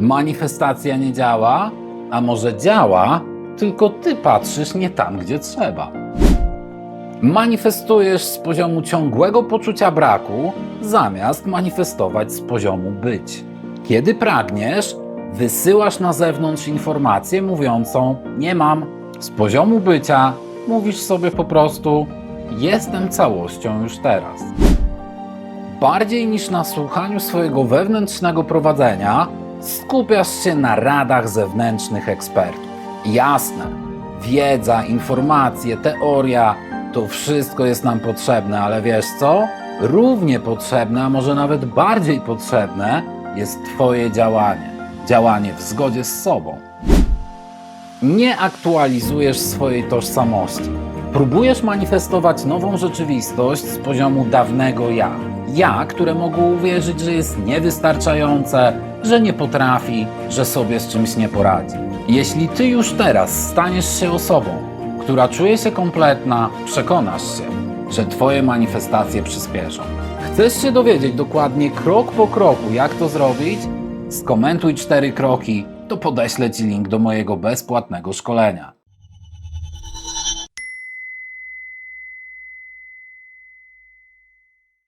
Manifestacja nie działa, a może działa, tylko ty patrzysz nie tam, gdzie trzeba. Manifestujesz z poziomu ciągłego poczucia braku, zamiast manifestować z poziomu być. Kiedy pragniesz, wysyłasz na zewnątrz informację mówiącą: Nie mam. Z poziomu bycia mówisz sobie po prostu: Jestem całością już teraz. Bardziej niż na słuchaniu swojego wewnętrznego prowadzenia, skupiasz się na radach zewnętrznych ekspertów. Jasne, wiedza, informacje, teoria to wszystko jest nam potrzebne, ale wiesz co? Równie potrzebne, a może nawet bardziej potrzebne jest Twoje działanie. Działanie w zgodzie z sobą. Nie aktualizujesz swojej tożsamości. Próbujesz manifestować nową rzeczywistość z poziomu dawnego ja. Ja, które mogło uwierzyć, że jest niewystarczające, że nie potrafi, że sobie z czymś nie poradzi. Jeśli ty już teraz staniesz się osobą, która czuje się kompletna, przekonasz się, że twoje manifestacje przyspieszą. Chcesz się dowiedzieć dokładnie krok po kroku, jak to zrobić? Skomentuj cztery kroki, to podeślę ci link do mojego bezpłatnego szkolenia.